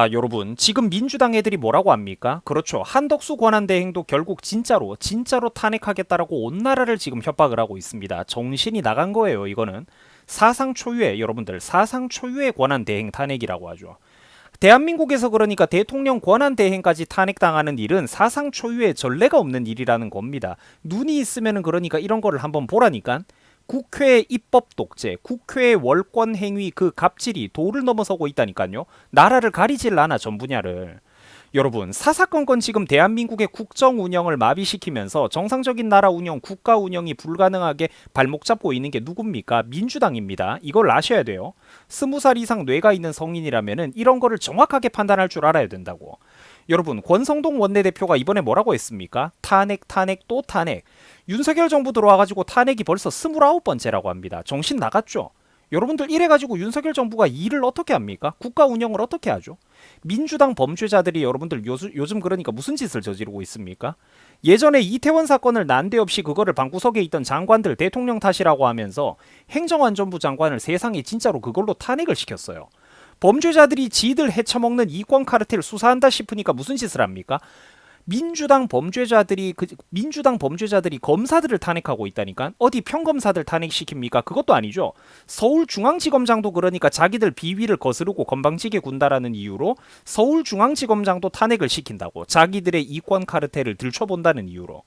아, 여러분, 지금 민주당 애들이 뭐라고 합니까? 그렇죠. 한덕수 권한대행도 결국 진짜로, 진짜로 탄핵하겠다라고 온 나라를 지금 협박을 하고 있습니다. 정신이 나간 거예요, 이거는. 사상 초유의, 여러분들, 사상 초유의 권한대행 탄핵이라고 하죠. 대한민국에서 그러니까 대통령 권한 대행까지 탄핵당하는 일은 사상 초유의 전례가 없는 일이라는 겁니다. 눈이 있으면은 그러니까 이런 거를 한번 보라니까. 국회의 입법 독재, 국회의 월권 행위 그 갑질이 도를 넘어서고 있다니까요. 나라를 가리질 않아 전 분야를. 여러분 사사건건 지금 대한민국의 국정 운영을 마비시키면서 정상적인 나라 운영, 국가 운영이 불가능하게 발목 잡고 있는 게 누굽니까? 민주당입니다. 이걸 아셔야 돼요. 스무 살 이상 뇌가 있는 성인이라면은 이런 거를 정확하게 판단할 줄 알아야 된다고. 여러분 권성동 원내대표가 이번에 뭐라고 했습니까? 탄핵, 탄핵, 또 탄핵. 윤석열 정부 들어와가지고 탄핵이 벌써 29번째라고 합니다. 정신 나갔죠? 여러분들 이래가지고 윤석열 정부가 일을 어떻게 합니까? 국가 운영을 어떻게 하죠? 민주당 범죄자들이 여러분들 요즘, 요즘 그러니까 무슨 짓을 저지르고 있습니까? 예전에 이태원 사건을 난데없이 그거를 방구석에 있던 장관들 대통령 탓이라고 하면서 행정안전부 장관을 세상에 진짜로 그걸로 탄핵을 시켰어요. 범죄자들이 지들 헤쳐먹는 이권 카르텔 수사한다 싶으니까 무슨 짓을 합니까? 민주당 범죄자들이 그 민주당 범죄자들이 검사들을 탄핵하고 있다니까 어디 평검사들 탄핵시킵니까? 그것도 아니죠. 서울중앙지검장도 그러니까 자기들 비위를 거스르고 건방지게 군다라는 이유로 서울중앙지검장도 탄핵을 시킨다고 자기들의 이권 카르텔을 들춰본다는 이유로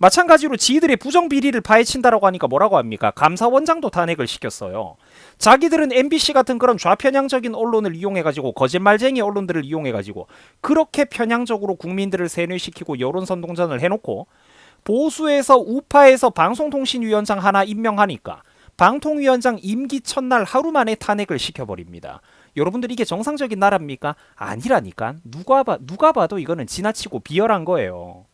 마찬가지로 지들의 부정 비리를 파헤친다라고 하니까 뭐라고 합니까? 감사원장도 탄핵을 시켰어요. 자기들은 MBC 같은 그런 좌편향적인 언론을 이용해가지고 거짓말쟁이 언론들을 이용해가지고 그렇게 편향적으로 국민들을 세뇌시키고 여론 선동전을 해놓고 보수에서 우파에서 방송통신위원장 하나 임명하니까 방통위원장 임기 첫날 하루 만에 탄핵을 시켜버립니다. 여러분들 이게 정상적인 나라입니까? 아니라니까. 누가 봐 누가 봐도 이거는 지나치고 비열한 거예요.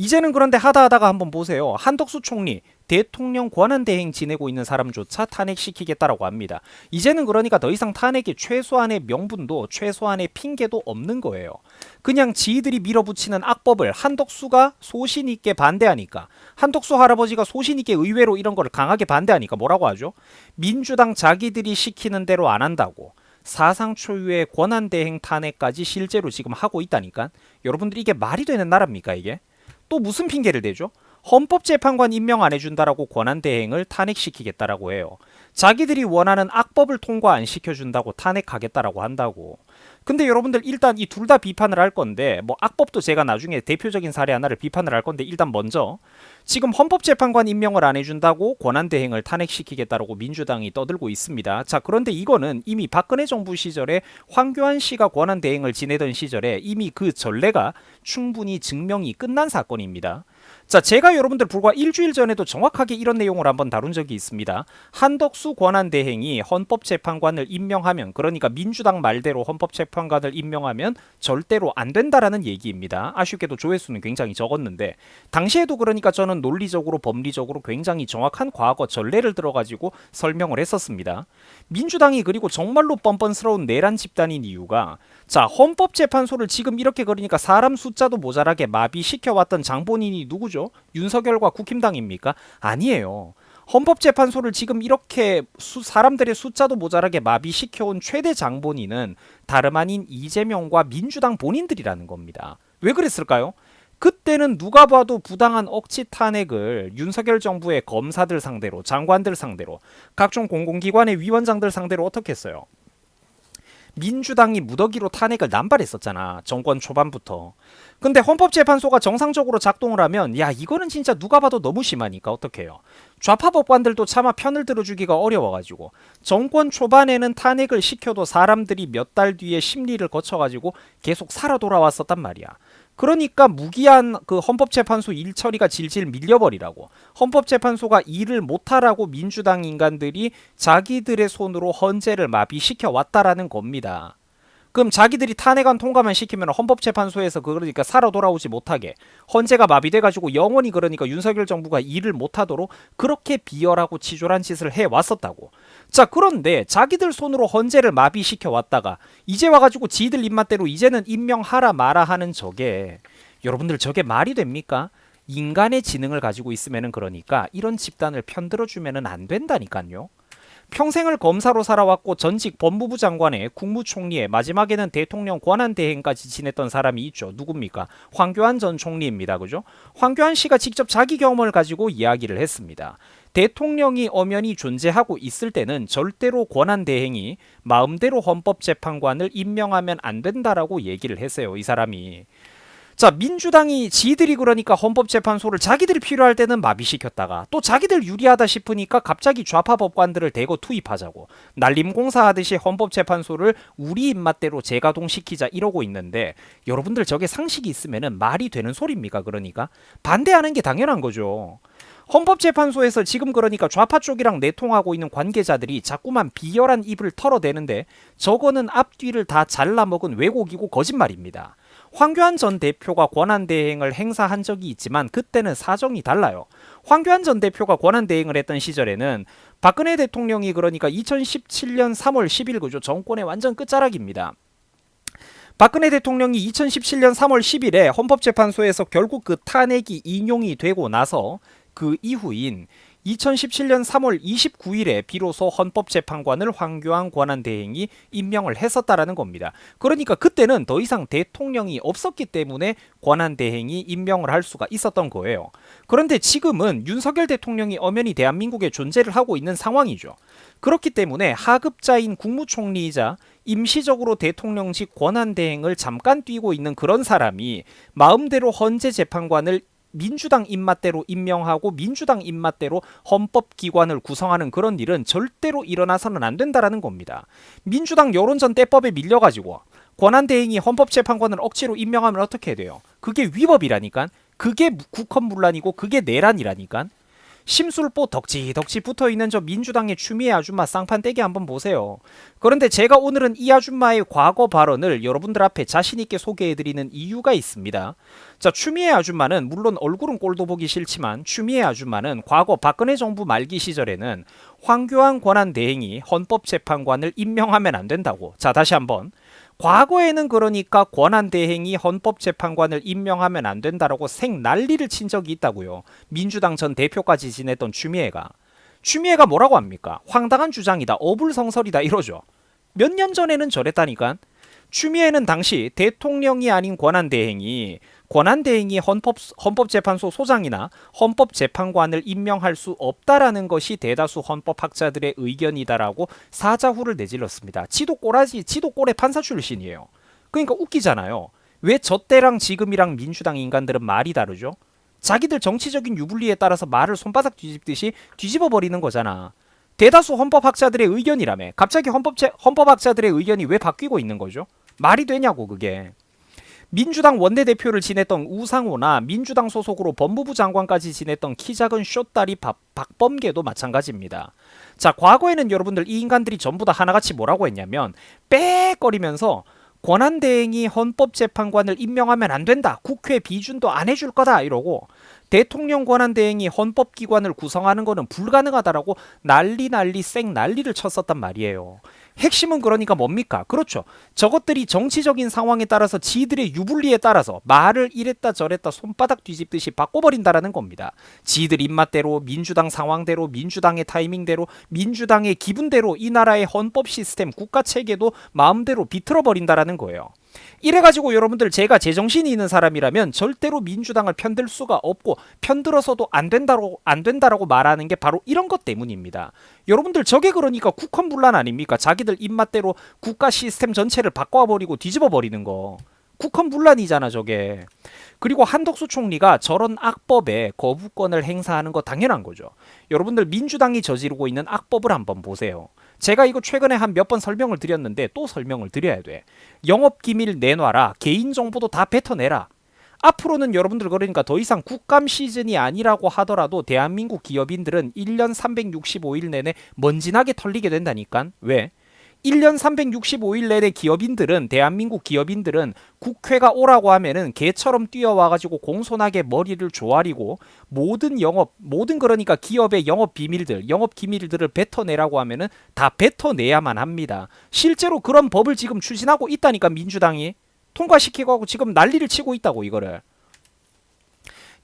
이제는 그런데 하다 하다가 한번 보세요. 한덕수 총리 대통령 권한 대행 지내고 있는 사람조차 탄핵시키겠다라고 합니다. 이제는 그러니까 더 이상 탄핵의 최소한의 명분도 최소한의 핑계도 없는 거예요. 그냥 지들이 밀어붙이는 악법을 한덕수가 소신 있게 반대하니까 한덕수 할아버지가 소신 있게 의외로 이런 거를 강하게 반대하니까 뭐라고 하죠? 민주당 자기들이 시키는 대로 안 한다고. 사상 초유의 권한 대행 탄핵까지 실제로 지금 하고 있다니까 여러분들 이게 말이 되는 나라입니까 이게? 또 무슨 핑계를 대죠? 헌법재판관 임명 안 해준다라고 권한 대행을 탄핵시키겠다라고 해요. 자기들이 원하는 악법을 통과 안 시켜준다고 탄핵하겠다라고 한다고. 근데 여러분들 일단 이 둘 다 비판을 할 건데 뭐 악법도 제가 나중에 대표적인 사례 하나를 비판을 할 건데 일단 먼저 지금 헌법재판관 임명을 안 해준다고 권한대행을 탄핵시키겠다라고 민주당이 떠들고 있습니다. 자 그런데 이거는 이미 박근혜 정부 시절에 황교안 씨가 권한대행을 지내던 시절에 이미 그 전례가 충분히 증명이 끝난 사건입니다. 자, 제가 여러분들 불과 일주일 전에도 정확하게 이런 내용을 한번 다룬 적이 있습니다. 한덕수 권한대행이 헌법재판관을 임명하면, 그러니까 민주당 말대로 헌법재판관을 임명하면 절대로 안 된다라는 얘기입니다. 아쉽게도 조회수는 굉장히 적었는데, 당시에도 그러니까 저는 논리적으로 법리적으로 굉장히 정확한 과거 전례를 들어가지고 설명을 했었습니다. 민주당이 그리고 정말로 뻔뻔스러운 내란 집단인 이유가 자 헌법재판소를 지금 이렇게 그러니까 사람 숫자도 모자라게 마비시켜왔던 장본인이 누구죠? 윤석열과 국힘당입니까? 아니에요. 헌법재판소를 지금 이렇게 수, 사람들의 숫자도 모자라게 마비시켜온 최대 장본인은 다름 아닌 이재명과 민주당 본인들이라는 겁니다. 왜 그랬을까요? 그때는 누가 봐도 부당한 억지 탄핵을 윤석열 정부의 검사들 상대로, 장관들 상대로, 각종 공공기관의 위원장들 상대로 어떻게 했어요? 민주당이 무더기로 탄핵을 남발했었잖아. 정권 초반부터. 근데 헌법재판소가 정상적으로 작동을 하면 야 이거는 진짜 누가 봐도 너무 심하니까 어떡해요. 좌파 법관들도 차마 편을 들어주기가 어려워가지고 정권 초반에는 탄핵을 시켜도 사람들이 몇 달 뒤에 심리를 거쳐가지고 계속 살아 돌아왔었단 말이야. 그러니까 무기한 그 헌법재판소 일 처리가 질질 밀려버리라고 헌법재판소가 일을 못하라고 민주당 인간들이 자기들의 손으로 헌재를 마비시켜 왔다라는 겁니다. 그럼 자기들이 탄핵안 통과만 시키면 헌법재판소에서 그러니까 살아 돌아오지 못하게 헌재가 마비돼가지고 영원히 그러니까 윤석열 정부가 일을 못하도록 그렇게 비열하고 치졸한 짓을 해 왔었다고. 자 그런데 자기들 손으로 헌재를 마비시켜 왔다가 이제 와가지고 지들 입맛대로 이제는 임명하라 마라 하는 저게 여러분들 저게 말이 됩니까? 인간의 지능을 가지고 있으면은 그러니까 이런 집단을 편들어 주면은 안 된다니까요. 평생을 검사로 살아왔고 전직 법무부 장관에 국무총리에 마지막에는 대통령 권한 대행까지 지냈던 사람이 있죠. 누굽니까? 황교안 전 총리입니다. 그죠? 황교안 씨가 직접 자기 경험을 가지고 이야기를 했습니다. 대통령이 엄연히 존재하고 있을 때는 절대로 권한 대행이 마음대로 헌법재판관을 임명하면 안 된다라고 얘기를 했어요. 이 사람이. 자, 민주당이 지들이 그러니까 헌법재판소를 자기들이 필요할 때는 마비시켰다가 또 자기들 유리하다 싶으니까 갑자기 좌파 법관들을 대거 투입하자고 날림공사 하듯이 헌법재판소를 우리 입맛대로 재가동시키자 이러고 있는데 여러분들 저게 상식이 있으면은 말이 되는 소리입니까? 그러니까 반대하는 게 당연한 거죠. 헌법재판소에서 지금 그러니까 좌파 쪽이랑 내통하고 있는 관계자들이 자꾸만 비열한 입을 털어대는데 저거는 앞뒤를 다 잘라먹은 왜곡이고 거짓말입니다. 황교안 전 대표가 권한 대행을 행사한 적이 있지만 그때는 사정이 달라요. 황교안 전 대표가 권한 대행을 했던 시절에는 박근혜 대통령이 그러니까 2017년 3월 10일 그죠 정권의 완전 끝자락입니다. 박근혜 대통령이 2017년 3월 10일에 헌법재판소에서 결국 그 탄핵이 인용이 되고 나서 그 이후인 2017년 3월 29일에 비로소 헌법재판관을 황교안 권한대행이 임명을 했었다라는 겁니다. 그러니까 그때는 더 이상 대통령이 없었기 때문에 권한대행이 임명을 할 수가 있었던 거예요. 그런데 지금은 윤석열 대통령이 엄연히 대한민국에 존재를 하고 있는 상황이죠. 그렇기 때문에 하급자인 국무총리이자 임시적으로 대통령직 권한대행을 잠깐 뛰고 있는 그런 사람이 마음대로 헌재 재판관을 민주당 입맛대로 임명하고 민주당 입맛대로 헌법기관을 구성하는 그런 일은 절대로 일어나서는 안 된다라는 겁니다. 민주당 여론전 때법에 밀려가지고 권한대행이 헌법재판관을 억지로 임명하면 어떻게 돼요? 그게 위법이라니까. 그게 국헌 문란이고 그게 내란이라니까. 심술보 덕지덕지 붙어있는 저 민주당의 추미애 아줌마 쌍판 떼기 한번 보세요. 그런데 제가 오늘은 이 아줌마의 과거 발언을 여러분들 앞에 자신있게 소개해드리는 이유가 있습니다. 자, 추미애 아줌마는 물론 얼굴은 꼴도 보기 싫지만 추미애 아줌마는 과거 박근혜 정부 말기 시절에는 황교안 권한 대행이 헌법재판관을 임명하면 안 된다고. 자, 다시 한번. 과거에는 그러니까 권한대행이 헌법재판관을 임명하면 안 된다라고 생 난리를 친 적이 있다고요. 민주당 전 대표까지 지냈던 추미애가. 추미애가 뭐라고 합니까? 황당한 주장이다. 어불성설이다. 이러죠. 몇 년 전에는 저랬다니까. 추미애는 당시 대통령이 아닌 권한대행이 권한 대행이 헌법, 헌법재판소 소장이나 헌법재판관을 임명할 수 없다라는 것이 대다수 헌법학자들의 의견이다라고 사자후를 내질렀습니다. 지도 꼬라지, 지도 꼬레 판사 출신이에요. 그러니까 웃기잖아요. 왜 저 때랑 지금이랑 민주당 인간들은 말이 다르죠? 자기들 정치적인 유불리에 따라서 말을 손바닥 뒤집듯이 뒤집어 버리는 거잖아. 대다수 헌법학자들의 의견이라며. 갑자기 헌법체, 헌법학자들의 의견이 왜 바뀌고 있는 거죠? 말이 되냐고 그게. 민주당 원내대표를 지냈던 우상호나 민주당 소속으로 법무부 장관까지 지냈던 키 작은 쇼다리 박, 박범계도 마찬가지입니다. 자, 과거에는 여러분들 이 인간들이 전부 다 하나같이 뭐라고 했냐면 빽거리면서 권한대행이 헌법재판관을 임명하면 안 된다. 국회 비준도 안 해줄 거다. 이러고 대통령 권한대행이 헌법기관을 구성하는 것은 불가능하다라고 난리 난리 쌩 난리를 쳤었단 말이에요. 핵심은 그러니까 뭡니까? 그렇죠. 저것들이 정치적인 상황에 따라서 지들의 유불리에 따라서 말을 이랬다 저랬다 손바닥 뒤집듯이 바꿔버린다라는 겁니다. 지들 입맛대로 민주당 상황대로 민주당의 타이밍대로 민주당의 기분대로 이 나라의 헌법 시스템 국가 체계도 마음대로 비틀어 버린다라는 거예요. 이래가지고 여러분들 제가 제정신이 있는 사람이라면 절대로 민주당을 편들 수가 없고 편들어서도 안 된다고 안 된다라고 말하는 게 바로 이런 것 때문입니다. 여러분들 저게 그러니까 국헌문란 아닙니까? 자기들 입맛대로 국가 시스템 전체를 바꿔버리고 뒤집어 버리는 거. 국헌문란이잖아 저게. 그리고 한덕수 총리가 저런 악법에 거부권을 행사하는 거 당연한 거죠. 여러분들 민주당이 저지르고 있는 악법을 한번 보세요. 제가 이거 최근에 한 몇 번 설명을 드렸는데 또 설명을 드려야 돼. 영업 기밀 내놔라. 개인 정보도 다 뱉어내라. 앞으로는 여러분들 그러니까 더 이상 국감 시즌이 아니라고 하더라도 대한민국 기업인들은 1년 365일 내내 먼지나게 털리게 된다니까. 왜? 1년 365일 내내 기업인들은 대한민국 기업인들은 국회가 오라고 하면은 개처럼 뛰어와 가지고 공손하게 머리를 조아리고 모든 영업 모든 그러니까 기업의 영업 비밀들 영업 기밀들을 뱉어내라고 하면은 다 뱉어내야만 합니다. 실제로 그런 법을 지금 추진하고 있다니까 민주당이 통과시키고 하고 지금 난리를 치고 있다고 이거를.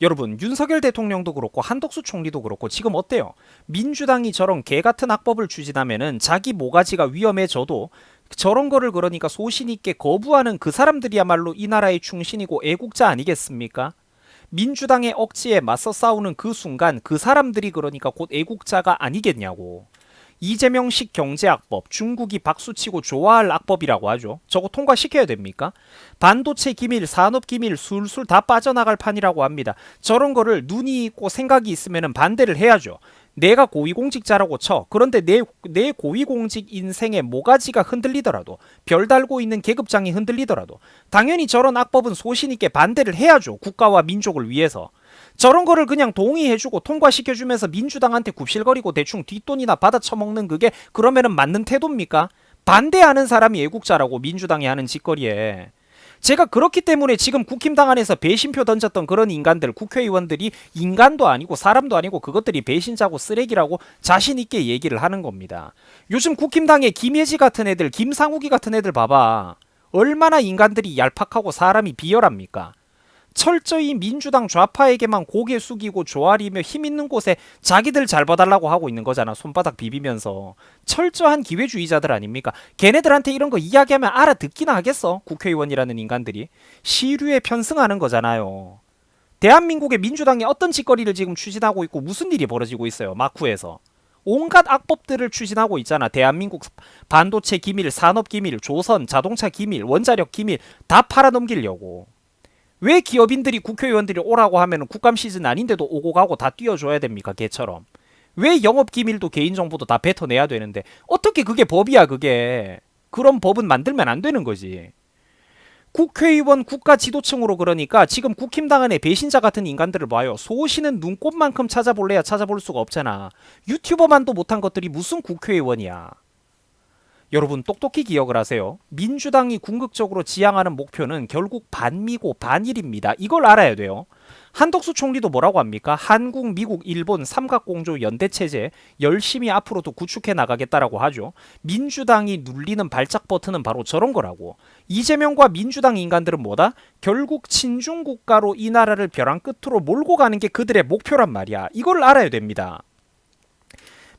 여러분 윤석열 대통령도 그렇고 한덕수 총리도 그렇고 지금 어때요? 민주당이 저런 개 같은 악법을 추진하면은 자기 모가지가 위험해져도 저런 거를 그러니까 소신 있게 거부하는 그 사람들이야말로 이 나라의 충신이고 애국자 아니겠습니까? 민주당의 억지에 맞서 싸우는 그 순간 그 사람들이 그러니까 곧 애국자가 아니겠냐고. 이재명식 경제악법, 중국이 박수치고 좋아할 악법이라고 하죠. 저거 통과시켜야 됩니까? 반도체 기밀, 산업 기밀 술술 다 빠져나갈 판이라고 합니다. 저런 거를 눈이 있고 생각이 있으면 반대를 해야죠. 내가 고위공직자라고 쳐. 그런데 내, 내 고위공직 인생의 모가지가 흔들리더라도, 별 달고 있는 계급장이 흔들리더라도, 당연히 저런 악법은 소신있게 반대를 해야죠. 국가와 민족을 위해서. 저런 거를 그냥 동의해주고 통과시켜주면서 민주당한테 굽실거리고 대충 뒷돈이나 받아 처먹는 그게 그러면은 맞는 태도입니까? 반대하는 사람이 애국자라고 민주당이 하는 짓거리에. 제가 그렇기 때문에 지금 국힘당 안에서 배신표 던졌던 그런 인간들, 국회의원들이 인간도 아니고 사람도 아니고 그것들이 배신자고 쓰레기라고 자신 있게 얘기를 하는 겁니다. 요즘 국힘당의 김예지 같은 애들, 김상욱이 같은 애들 봐봐. 얼마나 인간들이 얄팍하고 사람이 비열합니까? 철저히 민주당 좌파에게만 고개 숙이고 조아리며 힘 있는 곳에 자기들 잘 봐달라고 하고 있는 거잖아. 손바닥 비비면서. 철저한 기회주의자들 아닙니까? 걔네들한테 이런 거 이야기하면 알아듣기나 하겠어. 국회의원이라는 인간들이. 시류에 편승하는 거잖아요. 대한민국의 민주당이 어떤 짓거리를 지금 추진하고 있고 무슨 일이 벌어지고 있어요. 마쿠에서. 온갖 악법들을 추진하고 있잖아. 대한민국 반도체 기밀, 산업 기밀, 조선, 자동차 기밀, 원자력 기밀 다 팔아넘기려고. 왜 기업인들이 국회의원들이 오라고 하면 국감 시즌 아닌데도 오고 가고 다 뛰어줘야 됩니까? 걔처럼. 왜 영업 기밀도 개인 정보도 다 뱉어내야 되는데 어떻게 그게 법이야 그게. 그런 법은 만들면 안 되는 거지. 국회의원 국가 지도층으로 그러니까 지금 국힘당 안에 배신자 같은 인간들을 봐요. 소신은 눈꽃만큼 찾아볼래야 찾아볼 수가 없잖아. 유튜버만도 못한 것들이 무슨 국회의원이야. 여러분 똑똑히 기억을 하세요. 민주당이 궁극적으로 지향하는 목표는 결국 반미고 반일입니다. 이걸 알아야 돼요. 한덕수 총리도 뭐라고 합니까? 한국, 미국, 일본 삼각공조 연대 체제 열심히 앞으로도 구축해 나가겠다라고 하죠. 민주당이 눌리는 발작 버튼은 바로 저런 거라고. 이재명과 민주당 인간들은 뭐다? 결국 친중 국가로 이 나라를 벼랑 끝으로 몰고 가는 게 그들의 목표란 말이야. 이걸 알아야 됩니다.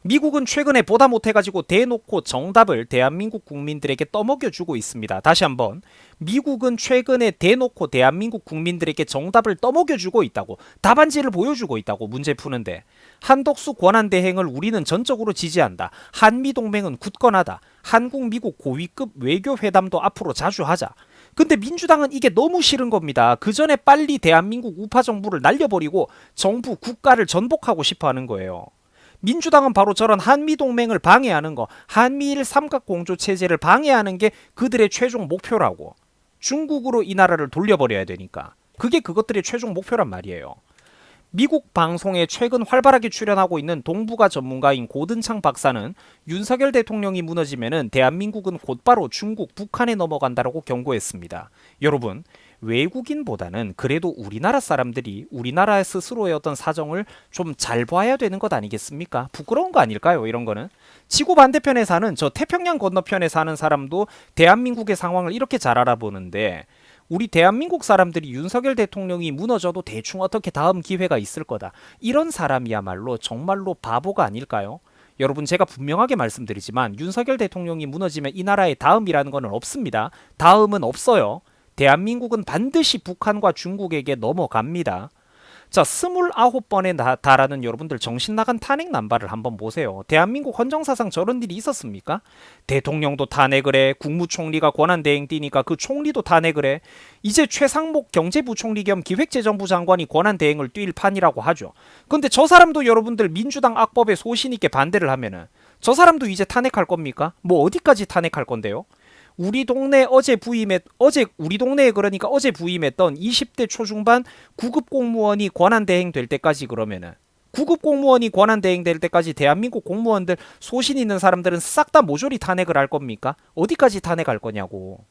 미국은 최근에 보다 못해가지고 대놓고 정답을 대한민국 국민들에게 떠먹여주고 있습니다. 다시 한번 미국은 최근에 대놓고 대한민국 국민들에게 정답을 떠먹여주고 있다고 답안지를 보여주고 있다고 문제 푸는데 한덕수 권한 대행을 우리는 전적으로 지지한다. 한미 동맹은 굳건하다. 한국 미국 고위급 외교 회담도 앞으로 자주 하자. 근데 민주당은 이게 너무 싫은 겁니다. 그 전에 빨리 대한민국 우파 정부를 날려버리고 정부 국가를 전복하고 싶어 하는 거예요. 민주당은 바로 저런 한미동맹을 방해하는 거, 한미일 삼각공조 체제를 방해하는 게 그들의 최종 목표라고. 중국으로 이 나라를 돌려버려야 되니까. 그게 그것들의 최종 목표란 말이에요. 미국 방송에 최근 활발하게 출연하고 있는 동북아 전문가인 고든창 박사는 윤석열 대통령이 무너지면은 대한민국은 곧바로 중국, 북한에 넘어간다라고 경고했습니다. 여러분, 외국인보다는 그래도 우리나라 사람들이 우리나라 스스로의 어떤 사정을 좀 잘 봐야 되는 것 아니겠습니까? 부끄러운 거 아닐까요? 이런 거는 지구 반대편에 사는 저 태평양 건너편에 사는 사람도 대한민국의 상황을 이렇게 잘 알아보는데 우리 대한민국 사람들이 윤석열 대통령이 무너져도 대충 어떻게 다음 기회가 있을 거다. 이런 사람이야말로 정말로 바보가 아닐까요? 여러분 제가 분명하게 말씀드리지만 윤석열 대통령이 무너지면 이 나라의 다음이라는 것은 없습니다. 다음은 없어요. 대한민국은 반드시 북한과 중국에게 넘어갑니다. 자, 스물아홉 번에 달하는 여러분들 정신 나간 탄핵 남발을 한번 보세요. 대한민국 헌정사상 저런 일이 있었습니까? 대통령도 탄핵을 해, 국무총리가 권한대행 뛰니까 그 총리도 탄핵을 해. 이제 최상목 경제부총리 겸 기획재정부 장관이 권한대행을 뛸 판이라고 하죠. 근데 저 사람도 여러분들 민주당 악법에 소신 있게 반대를 하면은 저 사람도 이제 탄핵할 겁니까? 뭐 어디까지 탄핵할 건데요? 우리 동네 어제 부임했 어제 우리 동네에 그러니까 어제 부임했던 20대 초중반 구급 공무원이 권한 대행 될 때까지 그러면은 구급 공무원이 권한 대행될 때까지 대한민국 공무원들 소신 있는 사람들은 싹 다 모조리 탄핵을 할 겁니까? 어디까지 탄핵할 거냐고.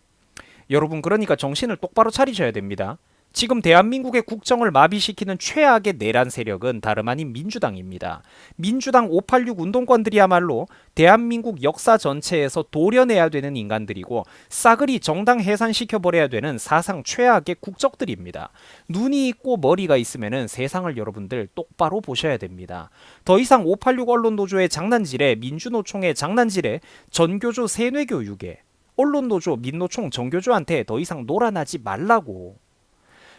여러분 그러니까 정신을 똑바로 차리셔야 됩니다. 지금 대한민국의 국정을 마비시키는 최악의 내란 세력은 다름 아닌 민주당입니다. 민주당 586 운동권들이야말로 대한민국 역사 전체에서 도려내야 되는 인간들이고 싸그리 정당 해산시켜버려야 되는 사상 최악의 국적들입니다. 눈이 있고 머리가 있으면 세상을 여러분들 똑바로 보셔야 됩니다. 더 이상 586 언론노조의 장난질에 민주노총의 장난질에 전교조 세뇌교육에 언론노조 민노총 정교조한테 더 이상 놀아나지 말라고.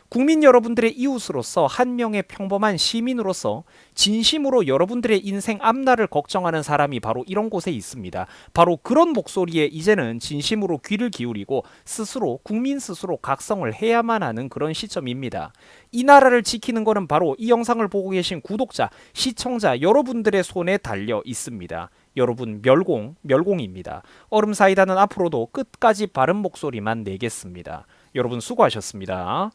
국민 여러분들의 이웃으로서 한 명의 평범한 시민으로서 진심으로 여러분들의 인생 앞날을 걱정하는 사람이 바로 이런 곳에 있습니다. 바로 그런 목소리에 이제는 진심으로 귀를 기울이고 스스로 국민 스스로 각성을 해야만 하는 그런 시점입니다. 이 나라를 지키는 것은 바로 이 영상을 보고 계신 구독자, 시청자 여러분들의 손에 달려 있습니다. 여러분 멸공, 멸공입니다. 얼음 사이다는 앞으로도 끝까지 바른 목소리만 내겠습니다. 여러분 수고하셨습니다.